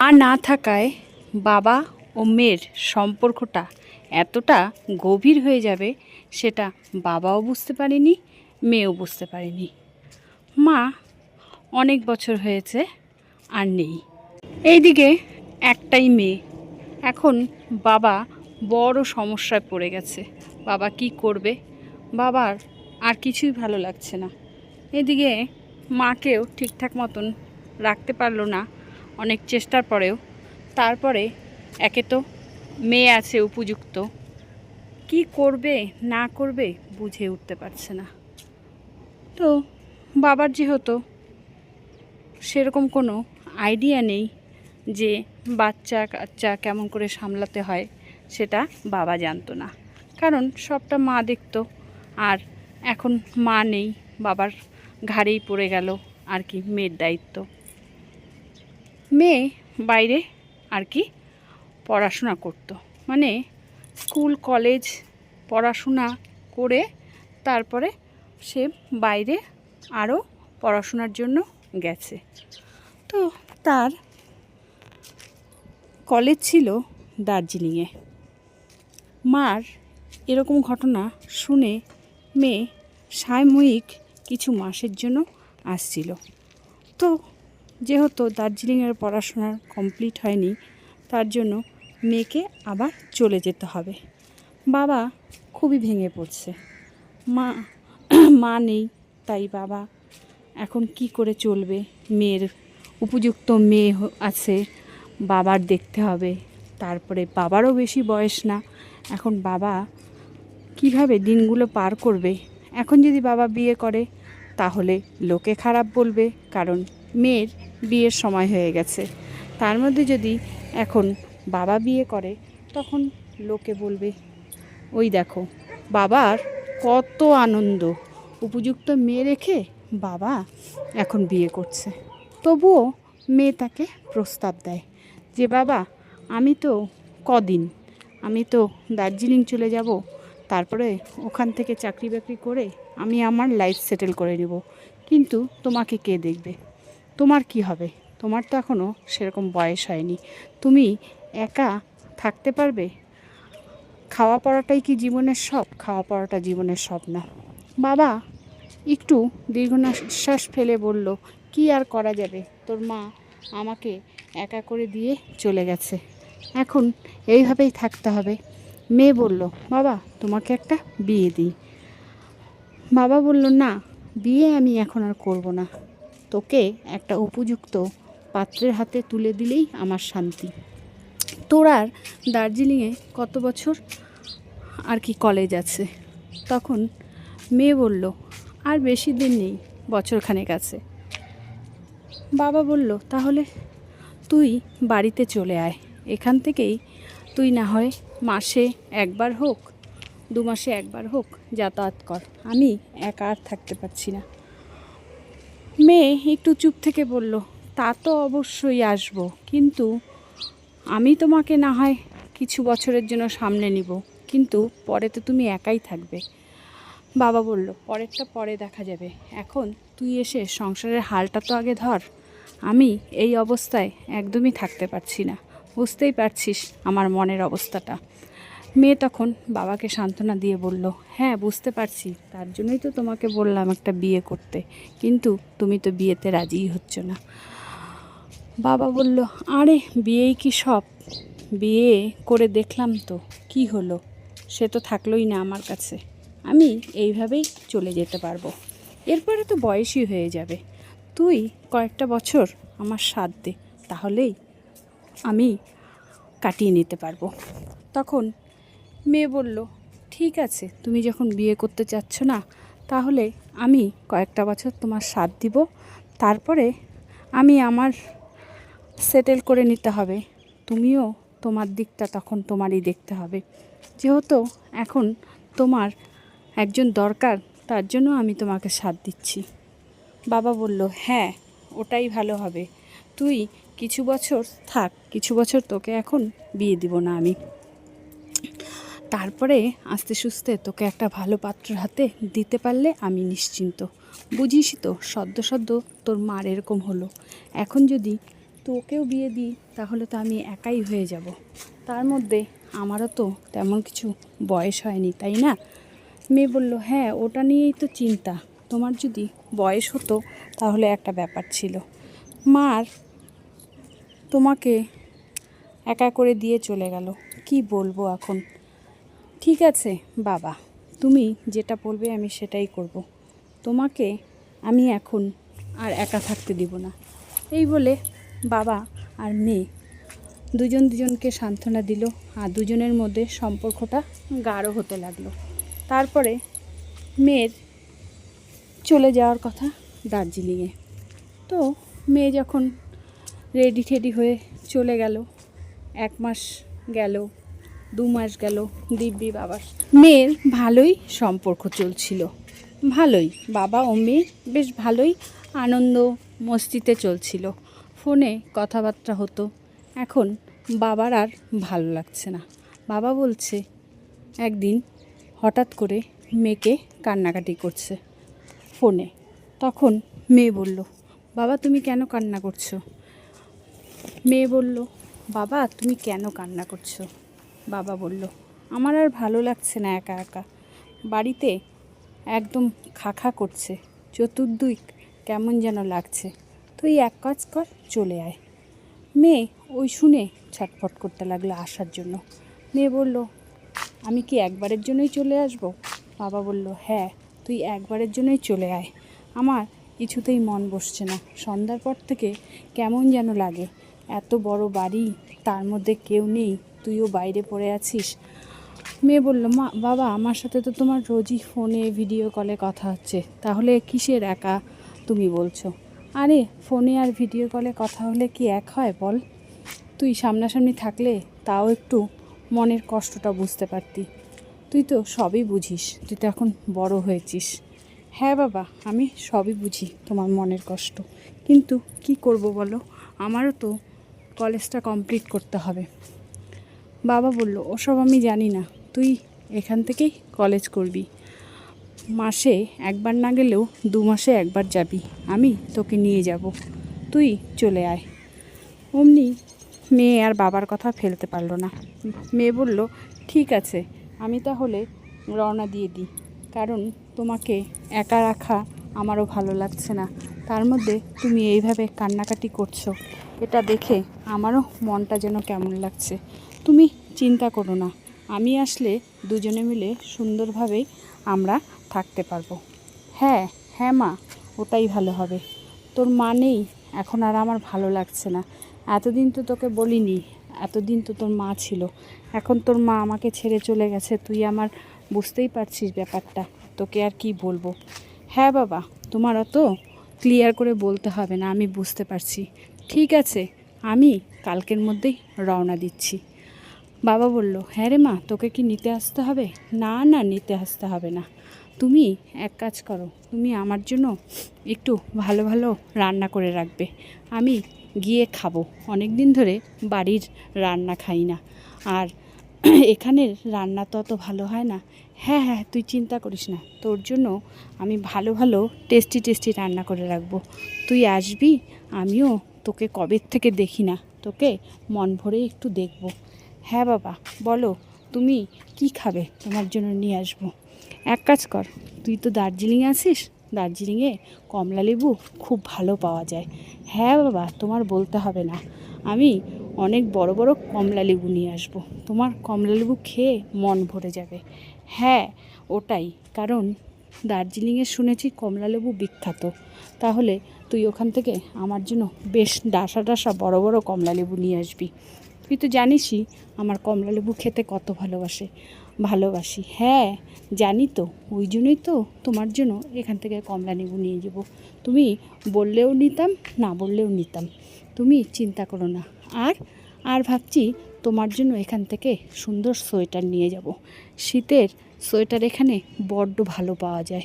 মা না থাকায় বাবা ও মেয়ের সম্পর্কটা এতটা গভীর হয়ে যাবে সেটা বাবাও বুঝতে পারেনি, মেয়েও বুঝতে পারেনি। মা, অনেক বছর হয়েছে আর নেই। এইদিকে একটাই মেয়ে। এখন বাবা বড় সমস্যায় পড়ে গেছে। বাবা কি করবে? বাবার আর কিছুই ভালো লাগছে না। এদিকে মাকেও ঠিকঠাক মতন রাখতে পারল না। অনেক চেষ্টার পরেও তারপরে একে তো মেয়ে আছে উপযুক্ত। কি করবে, না করবে বুঝে উঠতে পারছে না। তো বাবার যেহেতু সেরকম কোনো আইডিয়া নেই যে বাচ্চা কাচ্চা কেমন করে সামলাতে হয়, সেটা বাবা জানতো না। কারণ সবটা মা দেখতো, আর এখন মা নেই, বাবার ঘাড়েই পড়ে গেল, আর কি মেয়ের দায়িত্ব। মেয়ে বাইরে আর কি পড়াশোনা করতো। মানে স্কুল, কলেজ পড়াশোনা করে তারপরে সে বাইরে আরও পড়াশোনার জন্য গেছে। তো তার কলেজ ছিল দার্জিলিংয়ে। মার এরকম ঘটনা শুনে মেয়ে সাময়িক কিছু মাসের জন্য আসছিল। তো যেহেতু দার্জিলিংয়ের পড়াশোনার কমপ্লিট হয়নি, তার জন্য মেয়েকে আবার চলে যেতে হবে। বাবা খুবই ভেঙে পড়ছে। মা মা নেই, তাই বাবা এখন কি করে চলবে? মেয়ের উপযুক্ত মেয়ে আছে, বাবার দেখতে হবে। তারপরে বাবারও বেশি বয়স না। এখন বাবা কীভাবে দিনগুলো পার করবে? এখন যদি বাবা বিয়ে করে, তাহলে লোকে খারাপ বলবে, কারণ মেয়ের বিয়ের সময় হয়ে গেছে। তার মধ্যে যদি এখন বাবা বিয়ে করে, তখন লোকে বলবে, ওই দেখো, বাবার কত আনন্দ। উপযুক্ত মেয়ে রেখে বাবা এখন বিয়ে করছে। তবুও মেয়ে তাকে প্রস্তাব দেয় যে, বাবা, আমি তো কদিন, আমি তো দার্জিলিং চলে যাব, তারপরে ওখান থেকে চাকরি বাকরি করে আমি আমার লাইফ সেটেল করে নেব। কিন্তু তোমাকে কে দেখবে? তোমার কি হবে? তোমার তো এখনও সেরকম বয়স হয়নি। তুমি একা থাকতে পারবে? খাওয়া পড়াটাই কি জীবনের সব? খাওয়া পড়াটা জীবনের সব না। বাবা একটু দীর্ঘ নিঃশ্বাস ফেলে বলল, কি আর করা যাবে? তোর মা আমাকে একা করে দিয়ে চলে গেছে। এখন এইভাবেই থাকতে হবে। মেয়ে বলল, বাবা, তোমাকে একটা বিয়ে দিই। বাবা বলল, না, বিয়ে আমি এখন আর করব না। তোকে একটা উপযুক্ত পাত্রের হাতে তুলে দিলেই আমার শান্তি। তোর আর দার্জিলিংয়ে কত বছর আর কি কলেজ আছে? তখন মেয়ে বলল, আর বেশি দিন নেই, বছরখানেক আছে। বাবা বলল, তাহলে তুই বাড়িতে চলে আয়। এখান থেকেই তুই না হয় মাসে একবার হোক দু মাসে একবার হোক যাতায়াত কর। আমি একা আর থাকতে পারছি না। মেয়ে একটু চুপ থেকে বলল, তা তো অবশ্যই আসব। কিন্তু আমি তোমাকে না হয় কিছু বছরের জন্য সামনে নিব। কিন্তু পরে তো তুমি একাই থাকবে। বাবা বলল, পরেরটা পরে দেখা যাবে। এখন তুই এসে সংসারের হালটা তো আগে ধর। আমি এই অবস্থায় একদমই থাকতে পারছি না। বুঝতেই পারছিস আমার মনের অবস্থাটা। মেয়ে তখন বাবাকে সান্ত্বনা দিয়ে বলল হ্যাঁ বুঝতে পারছি। তার জন্যই তো তোমাকে বললাম একটা বিয়ে করতে। কিন্তু তুমি তো বিয়েতে রাজিই হচ্ছ না। বাবা বলল, আরে, বিয়েই কি সব? বিয়ে করে দেখলাম তো, কি হলো? সে তো থাকলোই না আমার কাছে। আমি এইভাবেই চলে যেতে পারব। এরপরে তো বয়সই হয়ে যাবে। তুই কয়েকটা বছর আমার সাথ দে, তাহলেই আমি কাটিয়ে নিতে পারব। তখন মেয়ে বলল, ঠিক আছে, তুমি যখন বিয়ে করতে চাচ্ছ না, তাহলে আমি কয়েকটা বছর তোমার সাথ দিব। তারপরে আমি আমার সেটেল করে নিতে হবে। তুমিও তোমার দিকটা তখন তোমারই দেখতে হবে। যেহেতু এখন তোমার একজন দরকার, তার জন্য আমি তোমাকে সাথ দিচ্ছি। বাবা বলল হ্যাঁ ওটাই ভালো হবে। তুই কিছু বছর থাক, কিছু বছর তোকে এখন বিয়ে দিব না আমি। তারপরে আস্তে সুস্তে তোকে একটা ভালো পাত্রের হাতে দিতে পারলে আমি নিশ্চিন্ত। বুঝিসই তো, সদ্য সদ্য তোর মার এরকম হলো। এখন যদি তোকেও বিয়ে দিই, তাহলে তো আমি একাই হয়ে যাব। তার মধ্যে আমারও তো তেমন কিছু বয়স হয়নি, তাই না? মেয়ে বলল হ্যাঁ ওটা নিয়েই তো চিন্তা। তোমার যদি বয়স হতো, তাহলে একটা ব্যাপার ছিল। মার তোমাকে একা করে দিয়ে চলে গেল। কি বলব এখন? ঠিক আছে, বাবা। তুমি যেটা বলবে আমি সেটাই করব। তোমাকে আমি এখন আর একা থাকতে দিব না। এই বলে বাবা আর মেয়ে দুজন দুজনকে সান্ত্বনা দিল আর দুজনের মধ্যে সম্পর্কটা গাঢ় হতে লাগল। তারপরে মেয়ের চলে যাওয়ার কথা দার্জিলিংয়ে। তো মেয়ে যখন রেডি টেডি হয়ে চলে গেল, এক মাস গেল দু মাস গেল দিব্যি বাবার। মেয়ের ভালোই সম্পর্ক চলছিল। ভালোই। বাবা ও মেয়ে বেশ ভালোই আনন্দ মস্তিতে চলছিল। ফোনে কথাবার্তা হতো। এখন বাবার আর ভালো লাগছে না। বাবা বলছে, একদিন হঠাৎ করে মেয়েকে কান্নাকাটি করছে ফোনে। তখন মেয়ে বলল, বাবা, তুমি কেন কান্না করছ? মেয়ে বলল, বাবা, তুমি কেন কান্না করছ? বাবা বলল, আমার আর ভালো লাগছে না একা একা। বাড়িতে একদম খাখা করছে। চতুর্দিক কেমন যেন লাগছে। তুই এক কাজ কর, চলে আয়। মেয়ে ওই শুনে ছটফট করতে লাগল আসার জন্য। মেয়ে বলল, আমি কি একবারের জন্যই চলে আসব? বাবা বলল হ্যাঁ তুই একবারের জন্যই চলে আয়। আমার কিছুতেই মন বসছে না। সন্ধ্যার পর থেকে কেমন যেন লাগে। এত বড় বাড়ি, তার মধ্যে কেউ নেই। তুইও বাইরে পড়ে আছিস? মেয়ে বলল, মা, বাবা, আমার সাথে তো তোমার রোজই ফোনে ভিডিও কলে কথা হচ্ছে। তাহলে কিসের একা তুমি বলছো? আরে, ফোনে আর ভিডিও কলে কথা হলে কি এক হয় বল? তুই সামনাসামনি থাকলে তাও একটু মনের কষ্টটা বুঝতে পারতি। তুই তো সবই বুঝিস, তুই তো এখন বড় হয়েছিস। হ্যাঁ বাবা, আমি সবই বুঝি তোমার মনের কষ্ট। কিন্তু কি করব বলো? আমারও তো কলেজটা কমপ্লিট করতে হবে। বাবা বলল, ওসব আমি জানি না। তুই এখান থেকেই কলেজ করবি। মাসে একবার না গেলেও দু মাসে একবার যাবি। আমি তোকে নিয়ে যাব। তুই চলে আয়। অমনি মেয়ে আর বাবার কথা ফেলতে পারল না। মেয়ে বলল, ঠিক আছে, আমি তাহলে রওনা দিয়ে দিই। কারণ তোমাকে একা রাখা আমারও ভালো লাগছে না। তার মধ্যে তুমি এইভাবে কান্নাকাটি করছ। এটা দেখে আমারও মনটা যেন কেমন লাগছে। তুমি চিন্তা করো না। আমি আসলে দুজনে মিলে সুন্দরভাবে আমরা থাকতে পারব। হ্যাঁ হ্যাঁ মা, ওটাই ভালো হবে। তোর মা নেই, এখন আর আমার ভালো লাগছে না। এতদিন তো তোকে বলিনি, এতদিন তো তোর মা ছিল। এখন তোর মা আমাকে ছেড়ে চলে গেছে, তুই আমার বুঝতেই পারছিস ব্যাপারটা। তোকে আর কি বলব? হ্যাঁ বাবা তোমার অত ক্লিয়ার করে বলতে হবে না, আমি বুঝতে পারছি। ঠিক আছে, আমি কালকের মধ্যেই রওনা দিচ্ছি। বাবা বলল হ্যাঁ রে মা, তোকে কি নিতে আসতে হবে? না না, নিতে আসতে হবে না। তুমি এক কাজ করো, তুমি আমার জন্য একটু ভালো ভালো রান্না করে রাখবে। আমি গিয়ে খাব। অনেক দিন ধরে বাড়ির রান্না খাই না। আর এখানের রান্না তো অত ভালো হয় না। হ্যাঁ হ্যাঁ তুই চিন্তা করিস না। তোর জন্য আমি ভালো ভালো, টেস্টি টেস্টি রান্না করে রাখব। তুই আসবি, আমিও তোকে কবের থেকে দেখি না, তোকে মন ভরে একটু দেখব। হ্যাঁ বাবা, বলো, তুমি কি খাবে? তোমার জন্য নিয়ে আসব। এক কাজ কর, তুই তো দার্জিলিং আছিস, দার্জিলিংয়ে কমলা লেবু খুব ভালো পাওয়া যায়। হ্যাঁ বাবা, তোমার বলতে হবে না। আমি অনেক বড় বড় কমলা লেবু নিয়ে আসব। তোমার কমলা লেবু খেয়ে মন ভরে যাবে। হ্যাঁ ওটাই। কারণ দার্জিলিংয়ে শুনেছি কমলা লেবু বিখ্যাত। তাহলে তুই ওখান থেকে আমার জন্য বেশ ডাসা ডাসা বড় বড় কমলা লেবু নিয়ে আসবি। তুই তো জানিসই আমার কমলা লেবু খেতে কত ভালোবাসে, ভালোবাসি। হ্যাঁ জানি তো, ওই জন্যই তো তোমার জন্য এখান থেকে কমলা লেবু নিয়ে যাব। তুমি বললেও নিতাম, না বললেও নিতাম। তুমি চিন্তা করো না। আর আর ভাবছি তোমার জন্য এখান থেকে সুন্দর সোয়েটার নিয়ে যাব। শীতের সোয়েটার এখানে বড্ড ভালো পাওয়া যায়।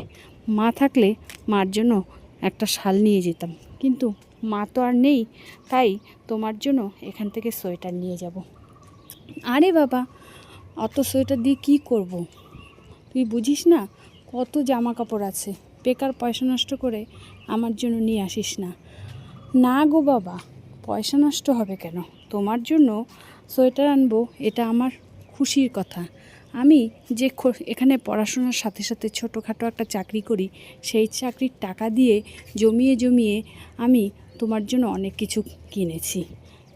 মা থাকলে মার জন্য একটা শাল নিয়ে যেতাম। কিন্তু মা তো আর নেই, তাই তোমার জন্য এখান থেকে সোয়েটার নিয়ে যাব। আরে বাবা, অত সোয়েটার দিয়ে কী করব। তুই বুঝিস না কত জামা কাপড় আছে, বেকার পয়সা নষ্ট করে আমার জন্য নিয়ে আসিস না। না গো বাবা, পয়সা নষ্ট হবে কেন? তোমার জন্য সোয়েটার আনব, এটা আমার খুশির কথা। আমি যে এখানে পড়াশোনার সাথে সাথে ছোটোখাটো একটা চাকরি করি, সেই চাকরির টাকা দিয়ে জমিয়ে জমিয়ে আমি তোমার জন্য অনেক কিছু কিনেছি।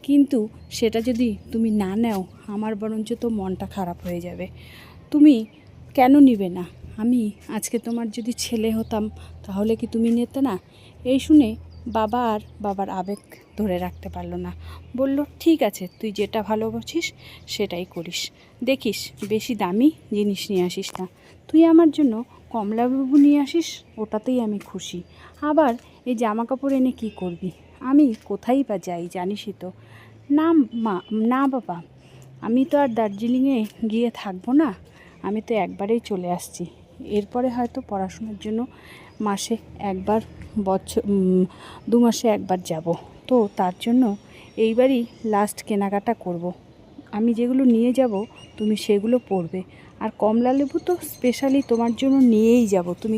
কিন্তু সেটা যদি তুমি না নাও, আমার বরঞ্চ তো মনটা খারাপ হয়ে যাবে। তুমি কেন নিবে না? আমি আজকে তোমার যদি ছেলে হতাম, তাহলে কি তুমি নিতে না? এই শুনে বাবা আর বাবার আবেগ ধরে রাখতে পারল না। বলল, ঠিক আছে, তুই যেটা ভালোবাসিস সেটাই করিস। দেখিস, বেশি দামি জিনিস নিয়ে আসিস না। তুই আমার জন্য কমলাবাবু নিয়ে আসিস, ওটাতেই আমি খুশি। আবার এই জামা কাপড় এনে কী করবি? আমি কোথায় বা যাই জানিসই তো। না মা, না বাবা, আমি তো আর দার্জিলিংয়ে গিয়ে থাকব না। আমি তো একবারেই চলে আসছি। এরপরে হয়তো পড়াশোনার জন্য মাসে একবার বছর দু মাসে একবার যাব। তো তার জন্য এইবারই লাস্ট কেনাকাটা করব। আমি যেগুলো নিয়ে যাব, তুমি সেগুলো পরবে। আর কমলা লেবু তো স্পেশালি তোমার জন্য নিয়েই যাব। তুমি